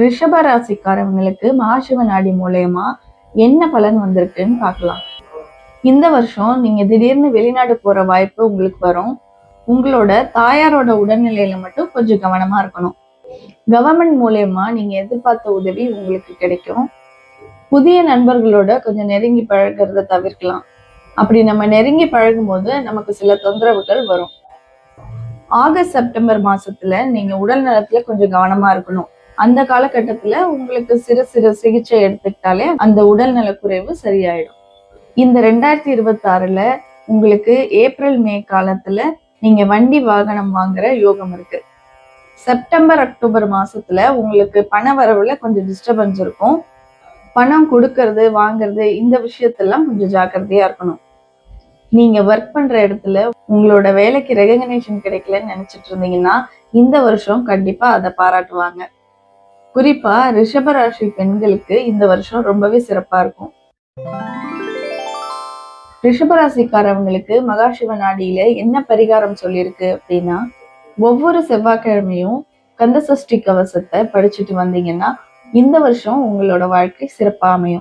ரிஷப ராசிக்காரவங்களுக்கு மகாசிவ நாடி மூலயமா என்ன பலன் வந்திருக்குன்னு பார்க்கலாம். இந்த வருஷம் நீங்க திடீர்னு வெளிநாடு போற வாய்ப்பு உங்களுக்கு வரும். உங்களோட தாயாரோட உடல்நிலையில மட்டும் கொஞ்சம் கவனமா இருக்கணும். கவர்மெண்ட் மூலயமா நீங்க எதிர்பார்த்த உதவி உங்களுக்கு கிடைக்கும். புதிய நண்பர்களோட கொஞ்சம் நெருங்கி பழகிறத தவிர்க்கலாம். அப்படி நம்ம நெருங்கி பழகும் போது நமக்கு சில தொந்தரவுகள் வரும். ஆகஸ்ட் செப்டம்பர் மாசத்துல நீங்க உடல் நலத்துல கொஞ்சம் கவனமா இருக்கணும். அந்த காலகட்டத்துல உங்களுக்கு சிறு சிறு சிகிச்சை எடுத்துக்கிட்டாலே அந்த உடல் நலக்குறைவு சரியாயிடும். இந்த ரெண்டாயிரத்தி இருபத்தி ஆறுல உங்களுக்கு ஏப்ரல் மே காலத்துல நீங்க வண்டி வாகனம் வாங்குற யோகம் இருக்கு. செப்டம்பர் அக்டோபர் மாசத்துல உங்களுக்கு பண வரவுல கொஞ்சம் டிஸ்டர்பன்ஸ் இருக்கும். பணம் கொடுக்கறது வாங்குறது இந்த விஷயத்தெல்லாம் கொஞ்சம் ஜாக்கிரதையா இருக்கணும். நீங்க ஒர்க் பண்ற இடத்துல உங்களோட வேலைக்கு ரெகக்னேஷன் கிடைக்கலன்னு நினைச்சிட்டு இருந்தீங்கன்னா இந்த வருஷம் கண்டிப்பா அதை பாராட்டுவாங்க. குறிப்பா ரிஷபராசி பெண்களுக்கு இந்த வருஷம் ரொம்பவே சிறப்பா இருக்கும். ரிஷபராசிக்காரவங்களுக்கு மகாசிவ நாடியில என்ன பரிகாரம் சொல்லியிருக்கு அப்படின்னா ஒவ்வொரு செவ்வாய்க்கிழமையும் கந்த சஷ்டி கவசத்தை படிச்சுட்டு வந்தீங்கன்னா இந்த வருஷம் உங்களோட வாழ்க்கை சிறப்பா அமையும்.